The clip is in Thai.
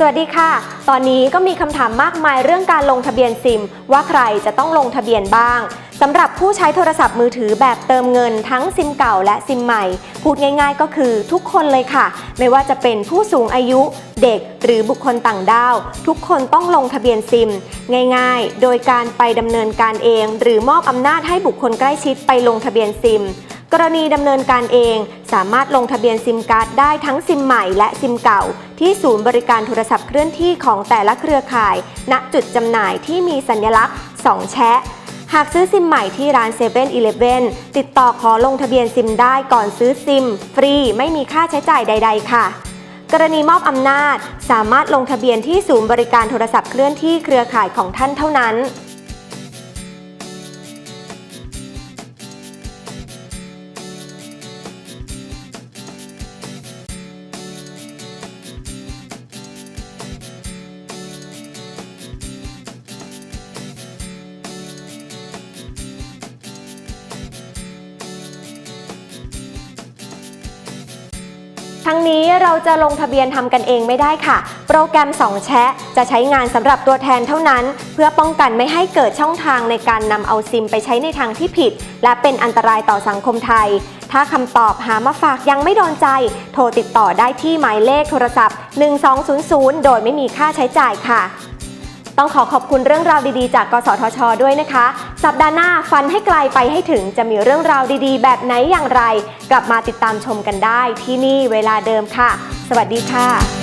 สวัสดีค่ะ ตอนนี้ก็มีคำถามมากมายเรื่องการลงทะเบียนซิม ว่าใครจะต้องลงทะเบียนบ้างสำหรับผู้ใช้โทรศัพท์มือถือแบบเติมเงินทั้งซิมเก่าและซิมใหม่ พูดง่าย ๆ ก็คือทุกคนเลยค่ะ ไม่ว่าจะเป็นผู้สูงอายุ เด็กหรือบุคคลต่างด้าว ทุกคนต้องลงทะเบียนซิม ง่ายๆ โดยการไปดำเนินการเอง หรือมอบอำนาจให้บุคคลใกล้ชิดไปลงทะเบียนซิม กรณีดำเนินการเอง สามารถลงทะเบียนซิมการ์ดได้ทั้งซิมใหม่และซิมเก่า ที่ศูนย์บริการโทรศัพท์เคลื่อนที่ของแต่ละเครือข่าย ณจุดจำหน่ายที่มีสัญลักษณ์ 2 แชะ หากซื้อซิมใหม่ที่ร้าน7 e เ e ่ e อติดต่อขอลงทะเบียนซิมได้ก่อนซื้อซิม ฟรีไม่มีค่าใช้จ่ายใด ๆ ค่ะกรณีมอบอำนาจ สามารถลงทะเบียนที่ศูนย์บริการโทรศัพท์เคลื่อนที่เครือข่ายของท่านเท่านั้น ทั้งนี้เราจะลงทะเบียนทำกันเองไม่ได้ค่ะ โปรแกรม2แชะจะใช้งานสำหรับตัวแทนเท่านั้น เพื่อป้องกันไม่ให้เกิดช่องทางในการนำเอาซิมไปใช้ในทางที่ผิด และเป็นอันตรายต่อสังคมไทย ถ้าคำตอบหามาฝากยังไม่โดนใจ โทรติดต่อได้ที่หมายเลขโทรศัพท์ 1200 โดยไม่มีค่าใช้จ่ายค่ะ ต้องขอขอบคุณเรื่องราวดีๆ จาก กสทช ด้วยนะคะ สัปดาห์หน้าฟันให้ไกลไปให้ถึงจะมีเรื่องราวดีๆ แบบไหนอย่างไร กลับมาติดตามชมกันได้ที่นี่เวลาเดิมค่ะ สวัสดีค่ะ